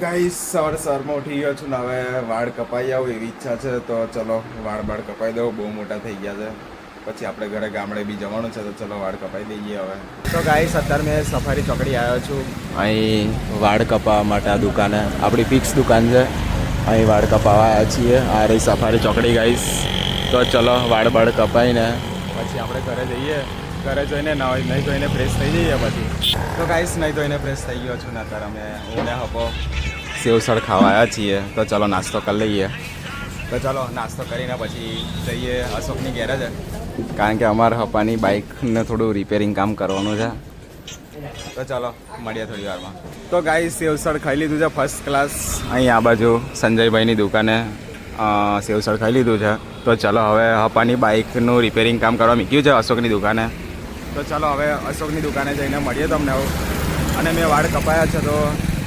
Guys સવાર સવારમાં ઉઠી ગયો છું ને હવે વાળ કપાઈ આવું એવી ઈચ્છા છે, તો ચલો, વાળ બાળ કપાઈ દઉં. બહુ મોટા થઈ ગયા છે. પછી આપણે ઘરે ગામડે બી જવાનું છે, તો ચલો વાળ કપાઈ દઈએ હવે. તો ગાઈસ અત્યારે મેં સફારી ચોકડી આવ્યો છું. અહીં વાળ કપાવવા માટે આ દુકાને, આપણી ફિક્સ દુકાન છે. અહીં વાળ કપાવવા આવ્યા છીએ. આ રહી સફારી ચોકડી ગાઈસ તો ચલો, વાળ બાળ કપાઈને પછી આપણે ઘરે જઈએ. ઘરે જઈને હોય, નહીં ધોઈને ફ્રેશ થઈ જઈએ પછી. તો ગાઈસ નહીં ધોઈને ફ્રેશ થઈ ગયો છું ને અત્યારે અમે હું ને હપો. સેવસળ ખાવા આવ્યા છીએ. તો ચલો નાસ્તો કરી લઈએ. તો ચલો નાસ્તો કરીને પછી જઈએ અશોકની ગેરેજ કારણ કે અમારે હપાની બાઇકને થોડું રિપેરિંગ કામ કરવાનું છે. તો ચાલો મળીએ થોડી વારમાં. તો ગાઈ સેવસળ ખાઈ લીધું છે ફર્સ્ટ ક્લાસ અહીં આ બાજુ સંજયભાઈની દુકાને સેવસળ ખાઈ લીધું છે. તો ચલો હવે હપાની બાઇકનું રિપેરિંગ કામ કરવા મૂક્યું છે અશોકની દુકાને. તો ચાલો હવે અશોકની દુકાને જઈને મળીએ તમને આવું. અને મેં વાળ કપાયા છે તો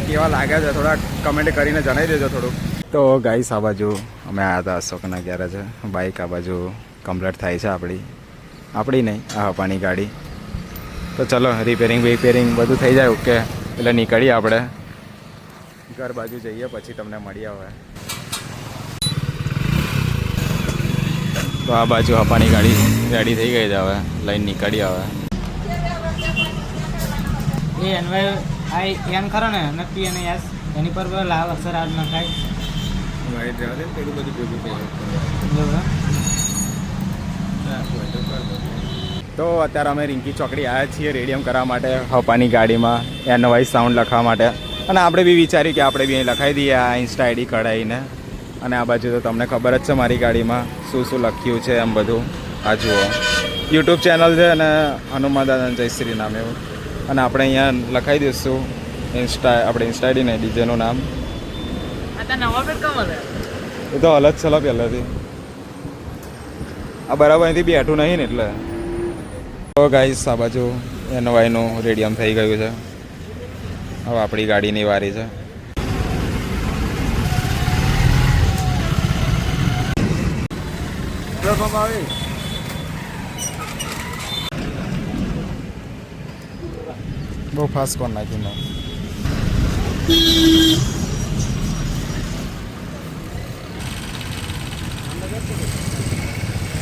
કેવા લાગ્યા છે થોડા કમેન્ટ કરીને જણાવી દેજો થોડુંક. તો ગાઈસ આ બાજુ અમે આવ્યા હતા અશોકના ગેરેજ બાઇક આ બાજુ કમ્પ્લેટ થાય છે આપણી. આપણી નહીં, આ હપાની ગાડી. તો ચલો રિપેરિંગ રિપેરિંગ બધું થઈ જાય, ઓકે. એટલે નીકળીએ આપણે. ઘર બાજુ જઈએ, પછી તમને મળીએ હવે. તો આ બાજુ હપાની ગાડી રેડી થઈ ગઈ છે હવે. લઈને નીકળી હવે. એ અન્વય આ એન ખરો ને નક્કી અને યસ એની પર લાવ લાલ અક્ષર આજ નખાય જો હે. તો અત્યારે અમે રિંકી ચોકડી આવ્યા છીએ રેડિયમ કરવા માટે હપાની ગાડીમાં એન વાઈ સાઉન્ડ લખવા માટે. અને આપણે બી વિચાર્યું કે આપણે બી અહીં લખાવી દઈએ આ ઇન્સ્ટા આઈડી કઢાઈને. અને આ બાજુ તો તમને ખબર જ છે મારી ગાડીમાં શું શું લખ્યું છે એમ બધું. આ જુઓ. યુટ્યુબ ચેનલ છે અને હનુમાન દાદા જયશ્રી નામ એવું. અને આપણે અહીંયા લખાઈ દઈશું. ઇન્સ્ટા આપણે ઇન્સ્ટા આઈડી ને ડીજેનું નામ. એ તો હલત છલો પહેલાંથી. આ બરાબર અહીંથી બેઠું નહીં ને એટલે. તો ગાઈસ આ બાજુ એનવાયનું રેડિયમ થઈ ગયું છે. હવે આપણી ગાડીની વારી છે. બહુ ફાસ્ટ કોણ નાખી મેં?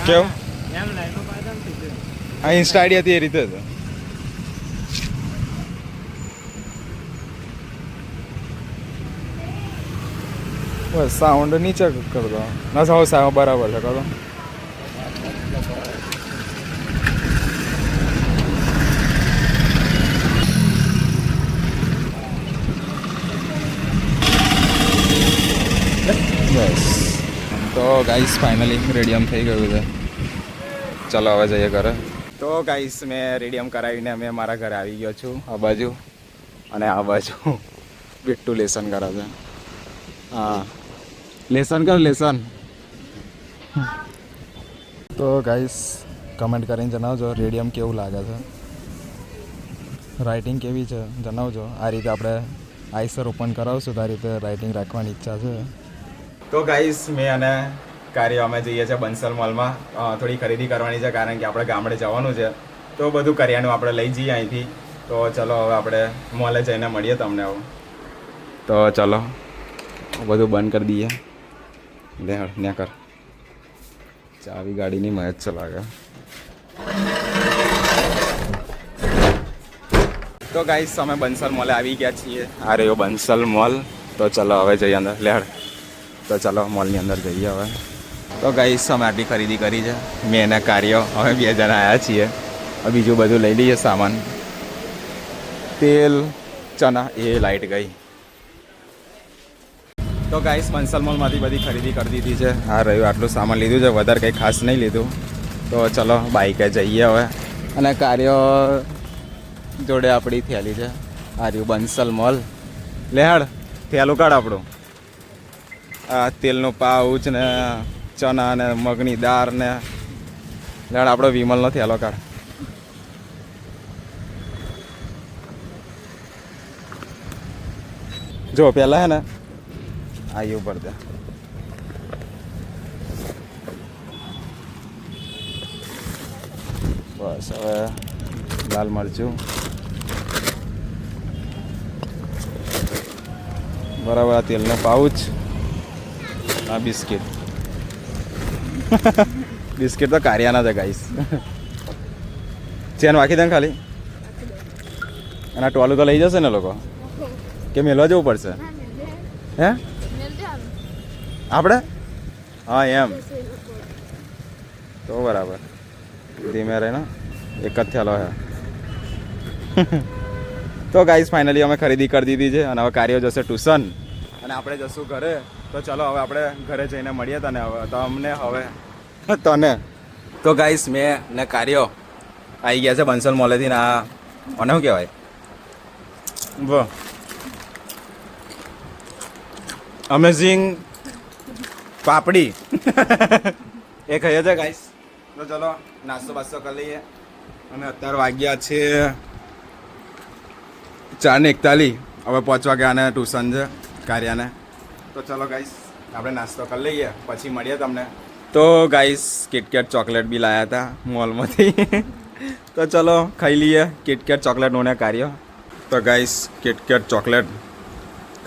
કેવું આ ઇન્સ્ટા આઈડી હતી એ રીતે હતો બસ સાઉન્ડ નીચે કર દો. ના, સાવ સાવ બરાબર છે, કરો. બસ તો ગાઈસ ફાઇનલી રેડિયમ થઈ ગયું છે. ચાલો હવે જઈએ ઘરે. તો ગાઈસ મેં રેડિયમ કરાવીને અમે મારા ઘરે આવી ગયો છું. આ બાજુ? અને આ બાજુ બિટ્ટુ લેસન કરે છે. હા. લેસન કર લેસન. તો ગાઈસ કમેન્ટ કરીને જણાવજો રેડિયમ કેવું લાગે છે. રાઇટિંગ કેવી છે જણાવજો. આ રીતે આપણે આઈસર ઓપન કરાવશું તો આ રીતે રાઇટિંગ રાખવાની ઈચ્છા છે. તો ગાઈસ મેં અને કાર્ય અમે જઈએ છીએ બંસલ મોલમાં થોડી ખરીદી કરવાની છે કારણ કે આપણે ગામડે જવાનું છે. તો બધું કરિયાનું આપણે લઈ જઈએ અહીંથી. તો ચલો હવે આપણે મોલે જઈને મળીએ તમને હવે. તો ચલો, બધું બંધ કરી દઈએ. લે, ન્યા કર. ચાવી ગાડીની મહેજ ચલાવે. તો ગાઈસ અમે બંસલ મોલે આવી ગયા છીએ. આ રહ્યો બંસલ મોલ તો ચલો હવે જઈએ અંદર. લેહડ તો ચાલો મોલની અંદર જઈએ હવે. તો ગાઈસ અમે ખરીદી કરી છે. મેં એના કાર્યો, અમે બે જણા આવ્યા છીએ. બીજું બધું લઈ લઈએ સામાન. તેલ, ચના, એ લાઇટ ગઈ. તો ગાઈસ બંસલ મોલમાંથી બધી ખરીદી કરી દીધી છે. હા રહ્યું, આટલું સામાન લીધું છે. વધારે કંઈ ખાસ નહીં લીધું. તો ચલો બાઈકે જઈએ હવે. અને કાર્યો જોડે આપણી થેલી છે. આ રહ્યું બંસલ મોલ. લેહાડ થેલું કાઢ આપણું. તેલનું પાઉચ ને ચના ને મગની દાળ ને લેડ આપણો વિમલનો થેલો કાઢ. જો પેલા હે ને, આ ઉપર દે. બસ હવે લાલ મરચું. બરાબર આ તેલનો પાઉચ. આ બિસ્કિટ બિસ્કિટ તો કારિયાના છે ગાઈસ ચેન વાંખી દે ખાલી અને ટોલું તો લઈ જશે ને લોકો કે મેલવા જવું પડશે હે આપણે હા એમ તો બરાબર ધીમે રહે ને એક જ થયેલો હે તો ગાઈસ ફાઇનલી અમે ખરીદી કરી દીધી છે અને હવે કાર્યો જશે ટ્યુશન અને આપણે જશું ઘરે. તો ચલો હવે આપણે ઘરે જઈને મળીએ તને હવે. તો અમને હવે. તને. તો ગાઈસ મેં ને કાર્યો આવી ગયા છે બંસલ મોલેથી ના અને શું કહેવાય? વો અમેઝિંગ પાપડી. એ ખાઈએ છે ગાઈસ તો ચલો, નાસ્તો બાસ્તો કરી લઈએ. અને અત્યારે વાગ્યા છે ચાર ને એકતાલીસ. હવે પહોંચવા ગયા ટ્યુશન છે. કાર્યાને. તો ચલો ગાઈસ આપણે નાસ્તો કરી લઈએ પછી મળીએ તમને. તો ગાઈસ કિટકેટ ચોકલેટ બી લાયા હતા મોલમાંથી. તો ચલો ખાઈ લઈએ કિટકેટ ચોકલેટ નોને કાર્ય. તો ગાઈસ કિટકેટ ચોકલેટ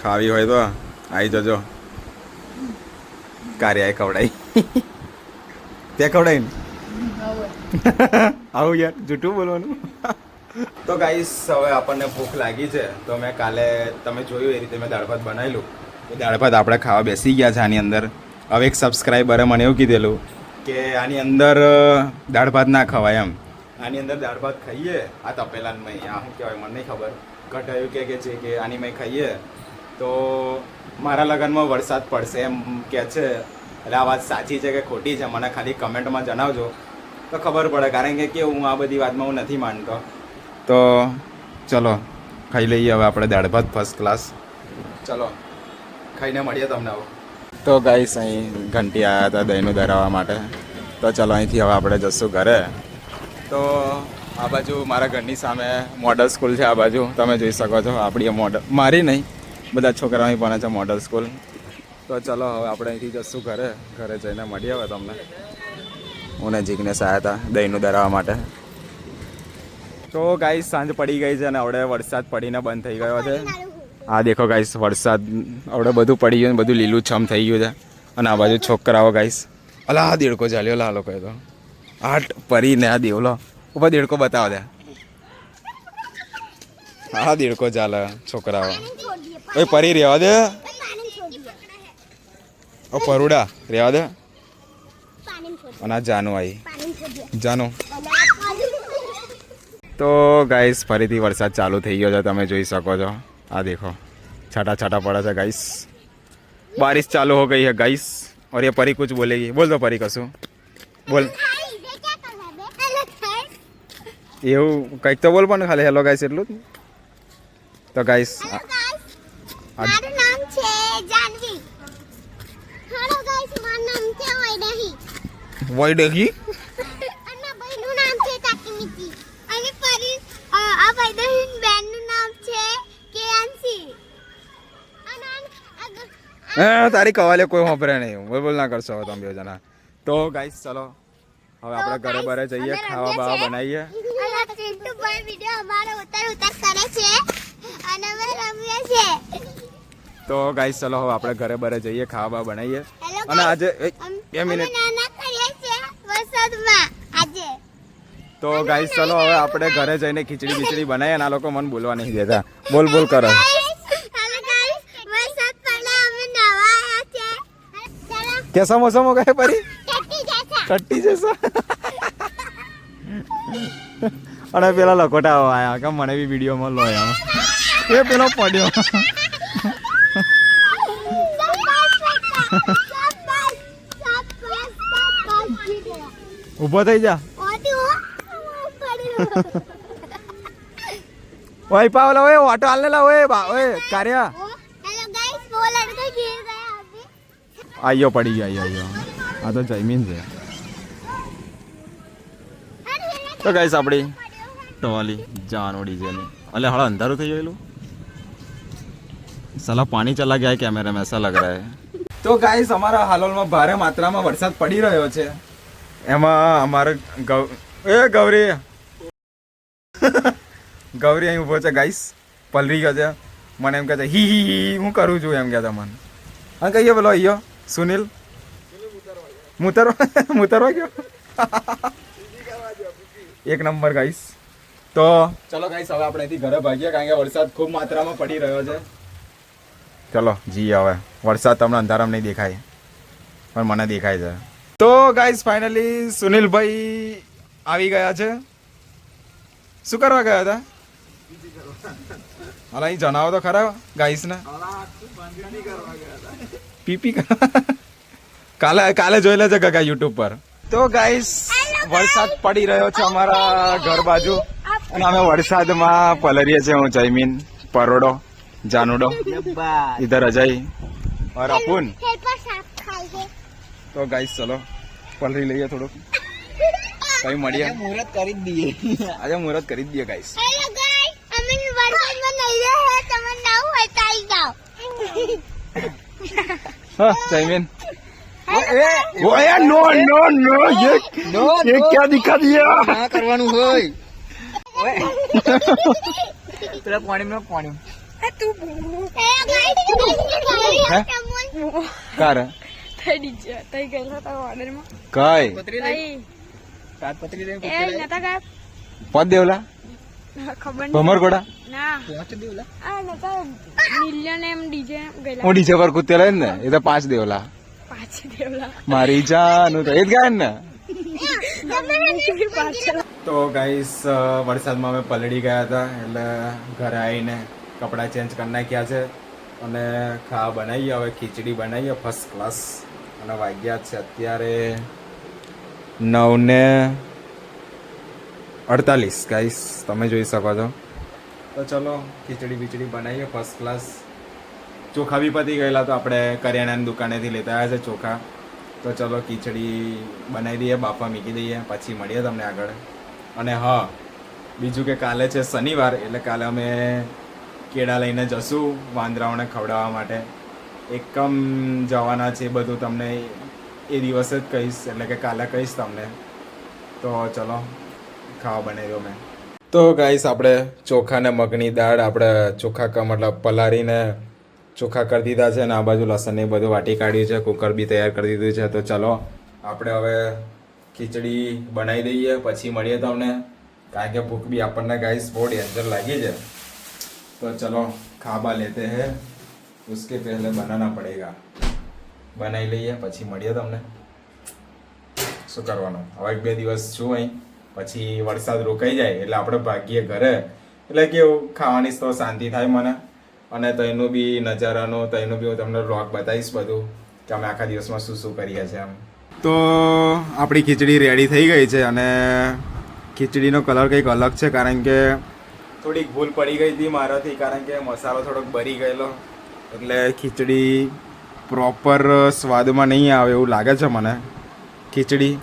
ખાવી હોય તો આવી જજો. કાર્યાએ ખવડાવી તે ખવડાવીને આવું યાર જૂઠું બોલવાનું? તો ગાઈસ હવે આપણને ભૂખ લાગી છે. તો મેં કાલે તમે જોયું એ રીતે મેં દાળ ભાત બનાવેલું. તો દાળ ભાત આપણે ખાવા બેસી ગયા છે આની અંદર. હવે એક સબસ્ક્રાઈબરે મને એવું કીધેલું કે આની અંદર દાળ ભાત ના ખવાય એમ. આની અંદર દાળ ભાત ખાઈએ. આ તપેલામાં આ શું કહેવાય, મને નહીં ખબર. ઘટાયું કે કે છે કે આની મેં ખાઈએ. તો મારા લગ્નમાં વરસાદ પડશે એમ કે છે. એટલે આ વાત સાચી છે કે ખોટી છે? મને ખાલી કમેન્ટમાં જણાવજો. તો ખબર પડે. કારણ કે કેવું, હું આ બધી વાતમાં હું નથી માનતો. તો ચલો, ખાઈ લઈએ હવે આપણે દાળ ભાત ફર્સ્ટ ક્લાસ ચલો, ખાઈને મળીએ તમને હવે. તો ગાઈસ અહીં ઘંટી આવ્યા હતા દહીંનું ધરાવવા માટે. તો ચલો, અહીંથી હવે આપણે જશું ઘરે. તો આ બાજુ મારા ઘરની સામે મોડલ સ્કૂલ છે, આ બાજુ. તમે જોઈ શકો છો, આપણી મોડલ મારી નહીં, બધા છોકરાઓ અહીં ભણે છે મોડલ સ્કૂલ તો ચલો, હવે આપણે અહીંથી જશું ઘરે. ઘરે જઈને મળીએ હવે તમને. હું ને આવ્યા હતા દહીંનું ધરાવવા માટે. તો ગાઈસ સાંજ પડી ગઈ છે અને હવે વરસાદ પડીને બંધ થઈ ગયો છે. આ દેખો ગાઈસ વરસાદ હવે બધું પડી ગયું બધું લીલું છમ થઈ ગયું છે. અને આ બાજુ છોકરાઓ ગાઈસ અલા આ દેડકો ચાલ્યો લા લોકોએ તો. આટ પરીને આ દેવલો. ઉપર દેડકો બતાવો દે. હા દેડકો ચાલે છોકરાઓ. ઓય પરી રહેવા દે. ઓ પરુડા રહેવા દે. અને આ જાનુ આવી જાનુ. તો ગાઈસ ફરીથી વરસાદ ચાલુ થઈ ગયો છે તમે જોઈ શકો છો આ દેખો છાટા છાટા પડે છે ગાઈસ बारिश चालू हो गई है गाइस और ये परी कुछ बोलेगी बोल दो परी कसू બોલ એવું કંઈક તો બોલ પણ ખાલી હેલો ગાઈસ એટલું જ તો ગાઈસ મારું નામ છે જાનવી હેલો ગાઈસ મારું નામ છે વૈદેહી વૈદેહી તારી કવાલે કોઈ વાપરે નહીં. બોલ બોલ ના કરશો હવે તમે જણા તો ગાઈસ ચલો. હવે આપણે ઘરે બરે જઈએ ખાવા બાવા બનાવીએ. તો ગાઈસ ચલો હવે આપણે ઘરે બરે જઈએ ખાવા બાવા બનાવીએ. અને આજે બે મિનિટ. તો ગાઈસ ચલો હવે આપણે ઘરે જઈને ખીચડી બીચડી બનાવીએ અને આ લોકો મને બોલવા નહીં દેતા. બોલ બોલ કરો હેલો ગાઈસ વરસાદ પડે અમે નવા આવ્યા છે કેસા મોસમો કહે પરી જશે કટ્ટી જશો અને પેલા લખોટા આવ્યા કે મને બી વિડીયોમાં લો આમ એ પેલો પડ્યો ઊભો થઈ જા ઓય પાવલા ઓય ઓટો હાલને લા ઓય બા ઓય કાર્યા આયો પડી ગયો આયો આયો આ તો જયમીન છે તો ગાઈસ આપણી ટોલી જાન ઉડી છે અલે હળા અંધારું થઈ ગયેલું સલા પાણી ચલા ગયા કેમેરા મેં એસા લગ રહા હે તો ગાઈસ અમારા હાલોલમાં ભારે માત્રામાં વરસાદ પડી રહ્યો છે. એમાં અમારે એ ગૌરી. ગૌરી અહીં ઊભો છે ગાઈસ પલરી ગયો છે. મને એમ કહે છે હી હી હું કરું છું એમ કહેતા મને. અને કહીએ બોલો અહીંયો. સુનિલ? મુતરવા મુતરવા ગયો? એક નંબર ગાઈસ તો ચલો ગાઈસ હવે આપણે અહીંથી ઘરે ભાગીએ કારણ કે વરસાદ ખૂબ માત્રામાં પડી રહ્યો છે. ચલો જી હવે. વરસાદ તમને અંધારામાં નહીં દેખાય. પણ મને દેખાય છે. તો ગાઈસ ફાઇનલી સુનિલભાઈ આવી ગયા છે. શું કરવા ગયા હતા? હાલ અહીં જણાવો તો ખરા ગાઈસને પીપી કાલે કાલે જોઈ છે કાકા યુટ્યુબ પર. તો ગાઈસ વરસાદ પડી રહ્યો છે અમારા ઘર બાજુ. અને અમે વરસાદમાં પલરીએ છીએ હું જયમીન પરોડો જાનુડો ઇધર અજય ઓર અપુન તો ગાઈસ ચલો પલરી લઈએ થોડુંક. કઈ મળીએ? મુહૂર્ત કરી જ દઈએ. આજે મુહૂર્ત કરી જ દઈએ ગાઈસ હેલો ગાઈસ અમે વરસાદમાં નહીં રહે તમને નાવ હોય તો આવી જાઓ હા જયમીન ओ यार नो नो नो ये नो ये क्या दिखा दिया ના કરવાનું હોય પેલા પાણીમાં પાણી હેલો ગાઈસ હે? તમને કાર થઈ જ- થઈ ગયેલા હતા ઓર્ડરમાં કઈ પતરી થઈ તાટપત્રી લઈને એ નતા ગયા પદ દેવલા ખબર નહીં ભમરગોડા ના પહોંચ દેવલા આ નતા મિલિયન એમ ડીજે હું ડીજે પર કૂદતે ને એ તો પાંચ દેવલા. પાંચ દેવલા. મારી જાનું તો એ જ ગાય ને. તો ગાઈસ વરસાદમાં અમે પલળી ગયા હતા એટલે ઘરે આવીને કપડાં ચેન્જ કરી નાખ્યા છે અને ખાવા બનાવીએ હવે ખીચડી બનાવીએ ફર્સ્ટ ક્લાસ અને વાગ્યા છે અત્યારે નવ ને અડતાલીસ ગાઈસ તમે જોઈ શકો છો. તો ચલો, ખીચડી બીચડી બનાવીએ ફર્સ્ટ ક્લાસ ચોખા બી પતી ગયેલા તો આપણે કરિયાણાની દુકાનેથી લેતા આવ્યા છે ચોખા. તો ચલો, ખીચડી બનાવી દઈએ, બાફા મૂકી દઈએ, પછી મળીએ તમને આગળ. અને હા, બીજું કે કાલે છે શનિવાર, એટલે કાલે અમે કેળા લઈને જશું વાંદરાઓને ખવડાવવા માટે. એકમ જવાના છે બધું તમને એ દિવસે જ કહીશ, એટલે કે કાલે કહીશ તમને. તો ચલો, ખાવા બનાવી દો મેં. તો ગાઈસ આપણે ચોખા ને મગની દાળ આપણે ચોખા મતલબ પલાળીને ચોખા કરી દીધા છે અને આ બાજુ લસણ ને બધું વાટી કાઢ્યું છે. કુકર બી તૈયાર કરી દીધું છે. તો ચલો, આપણે હવે ખીચડી બનાવી દઈએ. પછી મળીએ તમને. કારણ કે ભૂખ બી આપણને ગાઈસ બહુ ડેન્જર લાગી છે. તો ચલો, ખાબા લેતે હે. ઉસકે પહેલે બનાના પડેગા. બનાવી લઈએ, પછી મળીએ તમને. શું કરવાનું? હવે એક બે દિવસ છું અહીં. પછી વરસાદ રોકાઈ જાય એટલે આપણે ભાગીએ ઘરે. એટલે કેવું, ખાવાની તો શાંતિ થાય મને. અને તઈનું બી નજારાનું, તઈનું બી હું તમને રોક બતાવીશ બધું, કે અમે આખા દિવસમાં શું શું કરીએ છીએ એમ. તો આપણી ખીચડી રેડી થઈ ગઈ છે અને ખીચડીનો કલર કંઈક અલગ છે કારણ કે થોડીક ભૂલ પડી ગઈ હતી મારાથી કારણ કે મસાલો થોડોક બરી ગયેલો. એટલે ખીચડી પ્રોપર સ્વાદમાં નહીં આવે એવું લાગે છે મને. ખીચડી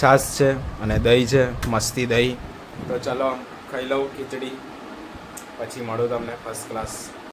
છાશ છે અને દહીં છે, મસ્તી દહીં. તો ચલો ખાઈ લઉં, ખીચડી. પછી મળું તમને ફર્સ્ટ ક્લાસ